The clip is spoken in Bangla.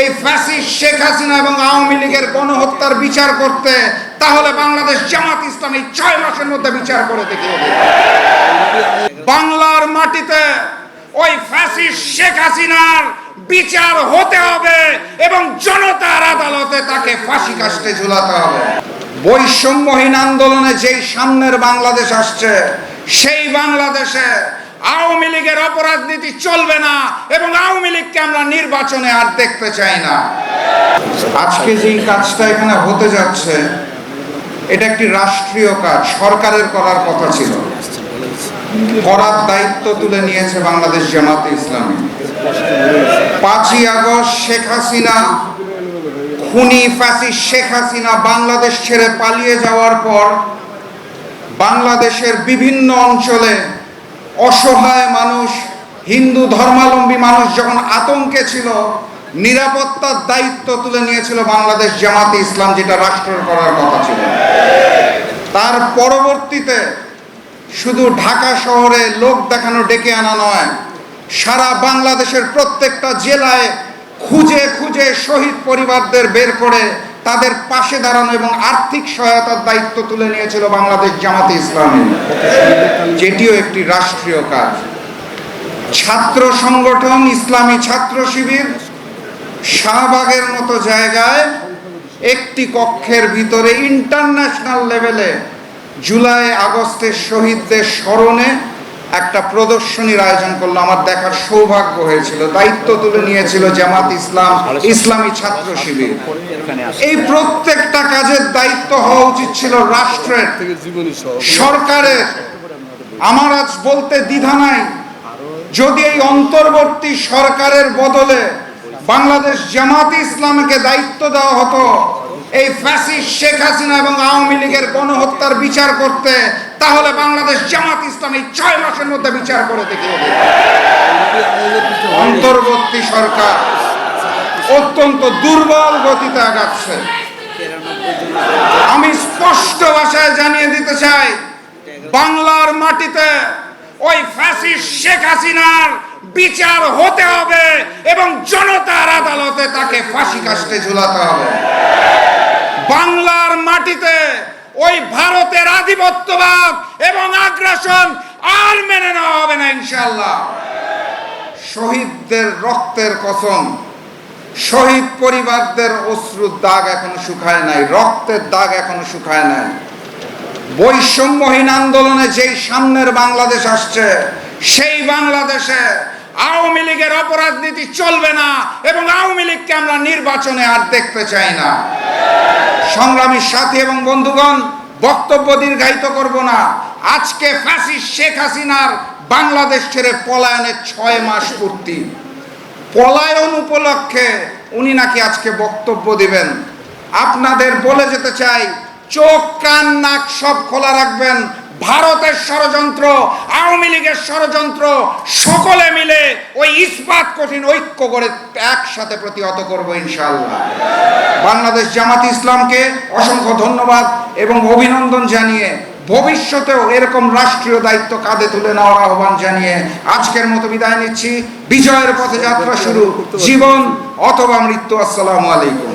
এই ফ্যাসিস্ট শেখ হাসিনা এবং আওয়ামী লীগের গণহত্যার বিচার করতে, তাহলে বাংলাদেশ জামাত ইসলাম ছয় মাসের মধ্যে বিচার করে দেখিয়ে বাংলার মাটিতে ওই ফ্যাসিস শেখ হাসিনার বিচার হতে হবে এবং জনতার আদালতে তাকে ফাঁসি কাস্টে ঝুলাতে হবে। বৈষম্যহীন আন্দোলনে যেই সামনের বাংলাদেশ আসছে, সেই বাংলাদেশে আওয়ামী লীগের অপরাজনীতি চলবে না এবং আওয়ামী লীগকে আমরা নির্বাচনে আর দেখতে চাই না। আজকে যেই কাজটা এখানে হতে যাচ্ছে, এটা একটি রাষ্ট্রীয় কাজ, সরকারের করার কথা ছিল। করার দায়িত্ব তুলে নিয়েছে বাংলাদেশ জামাতে ইসলামী। পাঁচই আগস্ট শেখ হাসিনা, খুনি ফাঁসি শেখ হাসিনা বাংলাদেশ ছেড়ে পালিয়ে যাওয়ার পর বাংলাদেশের বিভিন্ন অঞ্চলে অসহায় মানুষ, হিন্দু ধর্মাবলম্বী মানুষ যখন আতঙ্কে ছিল, নিরাপত্তার দায়িত্ব তুলে নিয়েছিল বাংলাদেশ জামাতে ইসলাম, যেটা রাষ্ট্রের করার কথা ছিল। তার পরবর্তীতে শুধু ঢাকা শহরে লোক দেখানো ডেকে আনা নয়, সারা বাংলাদেশের প্রত্যেকটা জেলায় খুঁজে খুঁজে শহীদ পরিবারদের বের করে তাদের পাশে দাঁড়ানো এবং আর্থিক সহায়তার দায়িত্ব তুলে নিয়েছিল বাংলাদেশ জামাতে ইসলামী। যেটিও একটি রাষ্ট্রীয় কাজ। ছাত্র সংগঠন, ইসলামী ছাত্র শিবির শাহবাগের মতো জায়গায় একটি কক্ষের ভিতরে ইন্টারন্যাশনাল লেভেলে জুলাই আগস্টের শহীদদের স্মরণে একটা প্রদর্শনীর আয়োজন করল, আমার দেখার সৌভাগ্য হয়েছিল। দায়িত্ব তুলে নিয়েছিল জামাত ইসলাম, ইসলামী ছাত্র শিবির। এই প্রত্যেকটা কাজের দায়িত্ব হওয়া উচিত ছিল রাষ্ট্রের। সরকারের। আমার আজ বলতে দ্বিধা নাই। যদি এই অন্তর্বর্তী সরকারের বদলে বাংলাদেশ জামাত ইসলামকে দায়িত্ব দেওয়া হতো, এই ফ্যাসিস্ট শেখ হাসিনা এবং আওয়ামী লীগের গণহত্যার বিচার করতে তাহলে বাংলাদেশ জামাত ইসলাম ছয় মাসের মধ্যে বিচার করে দেবে অন্তর্বর্তী সরকার অত্যন্ত দুর্বল গতিতে আগাচ্ছে। আমি স্পষ্ট ভাষায় জানিয়ে দিতে চাই, বাংলার মাটিতে ওই ফ্যাসিস্ট শেখ হাসিনার বিচার হতে হবে এবং জনতার আদালতে তাকে ফাঁসি কাস্টে ঝুলাতে হবে। বাংলার মাটিতে ওই ভারতের আধিপত্যবাদ এবং আগ্রাসন আর মেনে নেওয়া হবে না ইনশাল্লাহ শহীদদের রক্তের কসম, শহীদ পরিবারদের অশ্রুর দাগ এখনও শুকায় নাই, রক্তের দাগ এখনও শুকায় নাই। বৈষম্যহীন আন্দোলনে যেই সামনের বাংলাদেশ আসছে, সেই বাংলাদেশে আওয়ামী লীগের অপরাজনীতি চলবে না এবং আওয়ামী লীগকে আমরা নির্বাচনে আর দেখতে চাই না। সংগ্রামী সাথে এবং বন্ধুগণ, বক্তব্য দীর্ঘায়িত করব না। আজকে ফাঁসি শেখ হাসিনার বাংলাদেশ ছেড়ে পলায়নের ছয় মাস পূর্তি। পলায়ন উপলক্ষে উনি নাকি আজকে বক্তব্য দিবেন। আপনাদের বলে যেতে চাই, চোখ, কান, নাক সব খোলা রাখবেন ভারতের ষড়যন্ত্র, আওয়ামী লীগের ষড়যন্ত্র, সকলে মিলে ওই ইস্পাত কঠিন ঐক্য করে একসাথে প্রতিহত করব ইনশাল্লাহ বাংলাদেশ জামাত ইসলামকে অসংখ্য ধন্যবাদ এবং অভিনন্দন জানিয়ে ভবিষ্যতেও এরকম রাষ্ট্রীয় দায়িত্ব কাঁধে তুলে নেওয়ার আহ্বান জানিয়ে আজকের মতো বিদায় নিচ্ছি। বিজয়ের পথে যাত্রা শুরু। জীবন অথবা মৃত্যু। আসসালামু আলাইকুম।